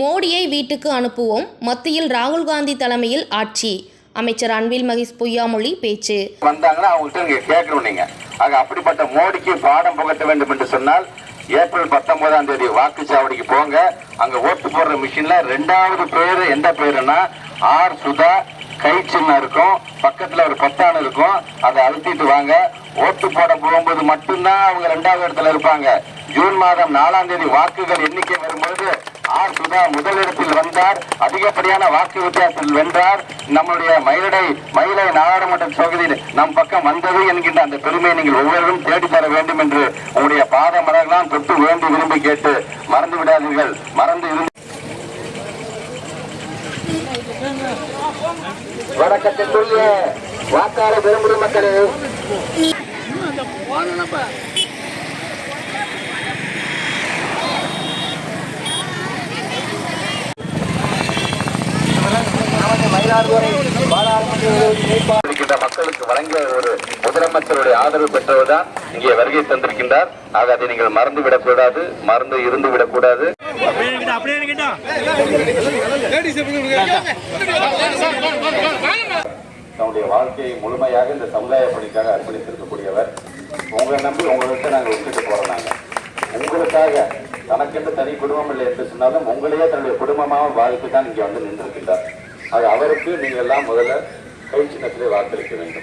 மோடியை வீட்டுக்கு அனுப்புவோம். மத்தியில் ராகுல் காந்தி தலைமையில் ஆட்சி. அமைச்சர் அன்பில் மகேஷ் பொய்யாமொழி பேச்சு. வந்தாங்கன்னா அவங்கள்ட்ட நீங்க கேட்கணும் நீங்க. ஆக அப்படிப்பட்ட மோடிக்கு பாடம் புகட்ட வேண்டும் என்று சொன்னால் ஏப்ரல் பத்தொன்பதாம் தேதி வாக்குச்சாவடிக்கு போங்க. அங்க ஓட்டு போடுற மிஷின்ல ரெண்டாவது பேர் எந்த பேருன்னா ஆர் சுதா கை சின்ன இருக்கும் பக்கத்துல ஒரு பத்தான இருக்கும் அதை அழுத்திட்டு வாங்க. ஓட்டு போட போகும்போது மட்டும்தான் அவங்க ரெண்டாவது இடத்துல இருப்பாங்க. ஜூன் மாதம் நாலாம் தேதி வாக்குகள் எண்ணிக்கை வரும்போது ஆர் சுதா முதலிடத்தில் வந்தார். அதிகப்படியான வாக்கு வித்தியாசத்தில் வென்றார். நம்முடைய மயிலடை மயிலை நாடாளுமன்ற தொகுதியில் நம் பக்கம் வந்தது என்கின்ற அந்த பெருமையை நீங்கள் ஒவ்வொருவரும் தேடி தர வேண்டும் என்று உங்களுடைய பாத மலர்களாம் தொட்டு வேண்டி விரும்பி கேட்டு மறந்து விடாதீர்கள். மறந்து இருந்து வணக்கத்திற்குரிய வாக்காளர் விரும்பும் மக்களே. மக்களுக்கு வழங்கிய ஒரு முதலமைச்சருடைய ஆதரவு பெற்றவர்தான் இங்கே வருகை தந்திருக்கின்றார். ஆக அதை நீங்கள் மறந்து விடக்கூடாது மறந்து இருந்து விடக்கூடாது. தன்னுடைய வாழ்க்கையை முழுமையாக இந்த சமுதாய பணிக்காக அர்ப்பணித்திருக்கக்கூடியவர். உங்களை நம்பி உங்கள்கிட்ட நாங்கள் விட்டுட்டு போறோம் நாங்க. உங்களுக்காக தனக்கென்று தனி குடும்பம் இல்லை என்று சொன்னாலும் உங்களையே தன்னுடைய குடும்பமாக பாதித்து தான் இங்கே வந்து நின்றிருக்கின்றார். அது அவருக்கு நீங்கள் எல்லாம் முதல்ல கை வாக்களிக்க வேண்டும்.